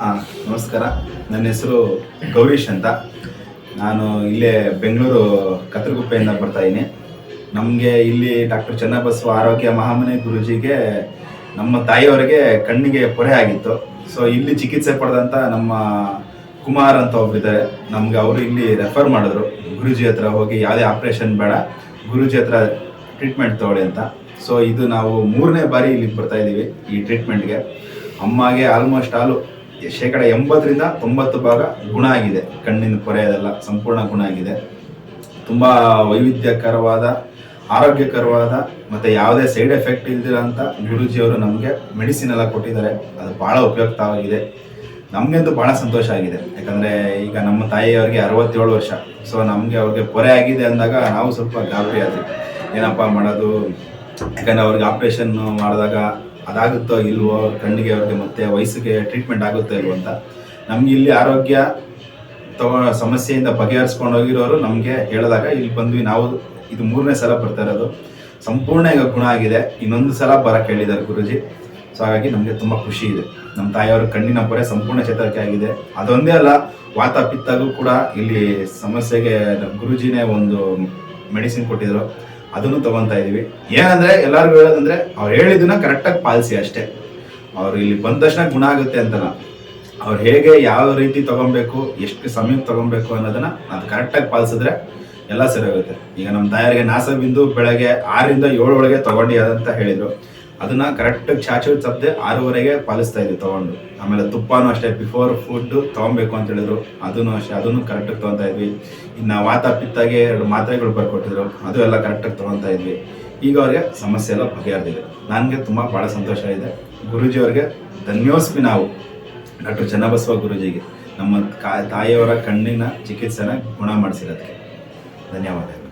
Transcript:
ಹಾಂ ನಮಸ್ಕಾರ. ನನ್ನ ಹೆಸರು ಗೌರೀಶ್ ಅಂತ. ನಾನು ಇಲ್ಲೇ ಬೆಂಗಳೂರು ಕತ್ರಗುಪ್ಪೆಯಿಂದ ಬರ್ತಾಯಿದ್ದೀನಿ ನಮಗೆ ಇಲ್ಲಿ ಡಾಕ್ಟರ್ ಚನ್ನಬಸವ ಆರೋಗ್ಯ ಮಹಾಮನೆ ಗುರುಜಿಗೆ ನಮ್ಮ ತಾಯಿಯವರಿಗೆ ಕಣ್ಣಿಗೆ ಪೊರೆ ಆಗಿತ್ತು. ಸೊ ಇಲ್ಲಿ ಚಿಕಿತ್ಸೆ ಪಡೆದಂಥ ನಮ್ಮ ಕುಮಾರ್ ಅಂತ ಒಬ್ಬರಿದ್ದಾರೆ ನಮಗೆ ಅವರು ಇಲ್ಲಿ ರೆಫರ್ ಮಾಡಿದ್ರು. ಗುರುಜಿ ಹತ್ರ ಹೋಗಿ ಯಾವುದೇ ಆಪ್ರೇಷನ್ ಬೇಡ. ಗುರುಜಿ ಹತ್ರ ಟ್ರೀಟ್ಮೆಂಟ್ ತಗೊಳ್ಳಿ ಅಂತ. ಸೊ ಇದು ನಾವು ಮೂರನೇ ಬಾರಿ ಇಲ್ಲಿಗೆ ಬರ್ತಾ ಇದ್ದೀವಿ ಈ ಟ್ರೀಟ್ಮೆಂಟ್ಗೆ ಅಮ್ಮಗೆ ಆಲ್ಮೋಸ್ಟ್ ಆಲು ಶೇಕಡ ಎಂಬತ್ತರಿಂದ ತೊಂಬತ್ತು ಭಾಗ ಗುಣ ಆಗಿದೆ. ಕಣ್ಣಿನ ಪೊರೆ ಅದೆಲ್ಲ ಸಂಪೂರ್ಣ ಗುಣ ಆಗಿದೆ. ತುಂಬ ವೈವಿಧ್ಯಕರವಾದ, ಆರೋಗ್ಯಕರವಾದ, ಮತ್ತು ಯಾವುದೇ ಸೈಡ್ ಎಫೆಕ್ಟ್ ಇಲ್ದಿರೋ ಅಂತ ಗುರುಜಿಯವರು ನಮಗೆ ಮೆಡಿಸಿನ್ ಎಲ್ಲ ಕೊಟ್ಟಿದ್ದಾರೆ. ಅದು ಭಾಳ ಉಪಯುಕ್ತವಾಗಿದೆ ನಮಗಂತೂ ಭಾಳ ಸಂತೋಷ ಆಗಿದೆ. ಯಾಕಂದರೆ ಈಗ ನಮ್ಮ ತಾಯಿಯವರಿಗೆ ಅರವತ್ತೇಳು ವರ್ಷ. ಸೊ ನಮಗೆ ಅವ್ರಿಗೆ ಪೊರೆ ಆಗಿದೆ ಅಂದಾಗ ನಾವು ಸ್ವಲ್ಪ ಗಾಬರಿ ಆದ್ವಿ. ಏನಪ್ಪ ಮಾಡೋದು? ಯಾಕಂದರೆ ಅವ್ರಿಗೆ ಆಪ್ರೇಷನ್ ಮಾಡಿದಾಗ ಅದಾಗುತ್ತೋ ಇಲ್ವೋ, ಕಣ್ಣಿಗೆ ಅವ್ರಿಗೆ ಮತ್ತೆ ವಯಸ್ಸಿಗೆ ಟ್ರೀಟ್ಮೆಂಟ್ ಆಗುತ್ತೋ ಇಲ್ವೋ ಅಂತ. ನಮ್ಗೆ ಇಲ್ಲಿ ಆರೋಗ್ಯ ತಗೋ ಸಮಸ್ಯೆಯಿಂದ ಬಗೆಹರಿಸ್ಕೊಂಡು ಹೋಗಿರೋರು ನಮಗೆ ಹೇಳಿದಾಗ ಇಲ್ಲಿ ಬಂದ್ವಿ ನಾವು. ಇದು ಮೂರನೇ ಸಲ ಬರ್ತಾ ಇರೋದು. ಸಂಪೂರ್ಣ ಈಗ ಗುಣ ಆಗಿದೆ. ಇನ್ನೊಂದು ಸಲ ಬರಕ್ಕೆ ಹೇಳಿದ್ದಾರೆ ಗುರುಜಿ. ಸೊ ಹಾಗಾಗಿ ನಮಗೆ ತುಂಬ ಖುಷಿ ಇದೆ. ನಮ್ಮ ತಾಯಿಯವರ ಕಣ್ಣಿನ ಪೊರೆ ಸಂಪೂರ್ಣ ಚೇತರಿಕೆ ಆಗಿದೆ. ಅದೊಂದೇ ಅಲ್ಲ ವಾತ ಪಿತ್ತಾಗೂ ಕೂಡ ಇಲ್ಲಿ ಸಮಸ್ಯೆಗೆ, ಗುರುಜಿನೇ ಒಂದು ಮೆಡಿಸಿನ್ ಕೊಟ್ಟಿದ್ರು. ಅದನ್ನು ತಗೊಂತಾ ಇದ್ದೀವಿ ಏನಂದ್ರೆ ಎಲ್ಲರಿಗೂ ಹೇಳೋದಂದ್ರೆ ಅವ್ರು ಹೇಳಿದ್ದನ್ನ ಕರೆಕ್ಟಾಗಿ ಪಾಲಿಸಿ ಅಷ್ಟೇ. ಅವ್ರು ಇಲ್ಲಿ ಬಂದ ತಕ್ಷಣ ಗುಣ ಆಗುತ್ತೆ ಅಂತಲ್ಲ. ಅವ್ರು ಹೇಗೆ ಯಾವ ರೀತಿ ತಗೊಬೇಕು, ಎಷ್ಟು ಸಮಯಕ್ಕೆ ತಗೊಬೇಕು ಅನ್ನೋದನ್ನ ಅದು ಕರೆಕ್ಟಾಗಿ ಪಾಲಿಸಿದ್ರೆ ಎಲ್ಲ ಸರಿ ಹೋಗುತ್ತೆ. ಈಗ ನಮ್ಮ ತಾಯರಿಗೆ ನಾಸ ಬಿಂದು ಬೆಳಗ್ಗೆ ಆರರಿಂದ ಏಳು ಒಳಗೆ ತಗೊಂಡಿ ಅಂತ ಹೇಳಿದ್ರು. ಅದನ್ನ ಕರೆಕ್ಟಾಗಿ ಚಾಚು ತಪ್ಪದೆ ಆರೂವರೆಗೆ ಪಾಲಿಸ್ತಾ ಇದ್ವಿ ತಗೊಂಡು. ಆಮೇಲೆ ತುಪ್ಪನೂ ಅಷ್ಟೇ ಬಿಫೋರ್ ಫುಡ್ ತಗೊಬೇಕು ಅಂತ ಹೇಳಿದ್ರು. ಅದನ್ನು ಅಷ್ಟೇ, ಅದನ್ನು ಕರೆಕ್ಟಾಗಿ ತಗೊತಾ ಇದ್ವಿ. ಇನ್ನು ವಾತ ಪಿತ್ತಾಗೆ ಎರಡು ಮಾತ್ರೆಗಳು ಬರ್ಕೊಟ್ಟಿದ್ರು. ಅದು ಎಲ್ಲ ಕರೆಕ್ಟಾಗಿ ತಗೊತಾ ಇದ್ವಿ. ಈಗ ಅವ್ರಿಗೆ ಸಮಸ್ಯೆ ಎಲ್ಲ ಬಗೆಹರಿದಿದೆ. ನನಗೆ ತುಂಬ ಭಾಳ ಸಂತೋಷ ಇದೆ. ಗುರುಜಿ ಅವ್ರಿಗೆ ಧನ್ಯೋಸ್ಮಿ ನಾವು. ಡಾಕ್ಟರ್ ಚನ್ನಬಸವ ಗುರೂಜಿಗೆ. ನಮ್ಮ ಕಾ, ತಾಯಿಯವರ ಕಣ್ಣಿನ ಚಿಕಿತ್ಸೆನ ಗುಣ ಮಾಡಿಸಿರೋದಕ್ಕೆ. ಧನ್ಯವಾದಗಳು.